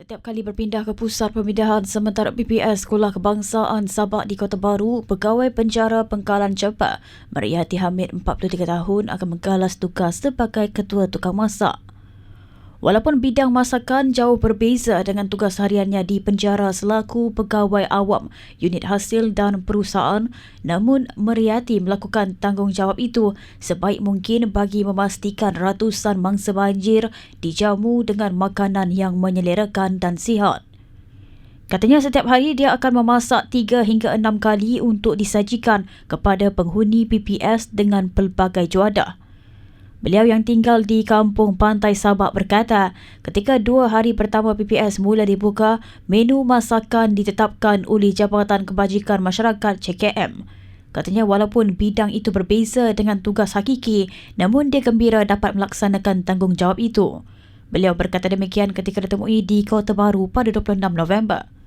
Setiap kali berpindah ke pusat pemindahan sementara PPS Sekolah Kebangsaan Sabak di Kota Baru, pegawai penjara Pengkalan Cepa, Mariati Hamid 43 tahun akan menggalas tugas sebagai ketua tukang masak. Walaupun bidang masakan jauh berbeza dengan tugas hariannya di penjara selaku pegawai awam unit hasil dan perusahaan, namun Meriati melakukan tanggungjawab itu sebaik mungkin bagi memastikan ratusan mangsa banjir dijamu dengan makanan yang menyelerakan dan sihat. Katanya setiap hari dia akan memasak 3 hingga 6 kali untuk disajikan kepada penghuni PPS dengan pelbagai juadah. Beliau yang tinggal di kampung Pantai Sabak berkata, ketika dua hari pertama PPS mula dibuka, menu masakan ditetapkan oleh Jabatan Kebajikan Masyarakat CKM. Katanya walaupun bidang itu berbeza dengan tugas hakiki, namun dia gembira dapat melaksanakan tanggungjawab itu. Beliau berkata demikian ketika ditemui di Kota Baru pada 26 November.